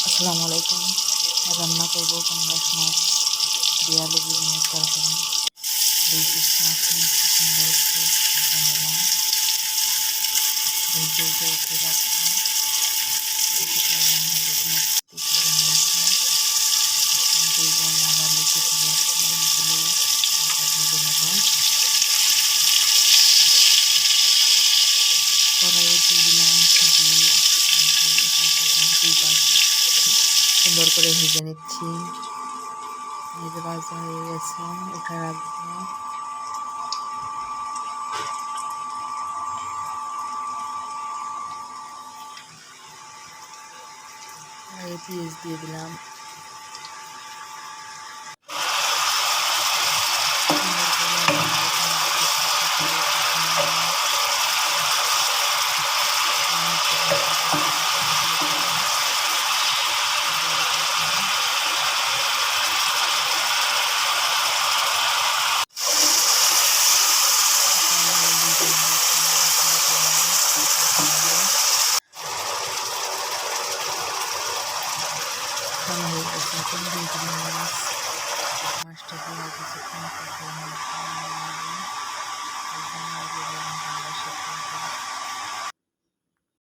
আসসালামু আলাইকুম। রান্না করব পাঙ্গাস মাছ দিয়ে আলু বেগুনের তরকারি দুই পিস মাছ নিয়ে সুন্দর কড়াইয়ে দিয়ে দিলাম দিয়ে দুই পাশ সুন্দর করে ভেজে নিচ্ছি। ভেজে ভাজা হয়ে গেছে এটা রাখব। এই পিস দিয়ে দিলাম সুন্দর করে ভালো হয়ে গেছে এখন দিয়ে দিলাম মাছ মাছটা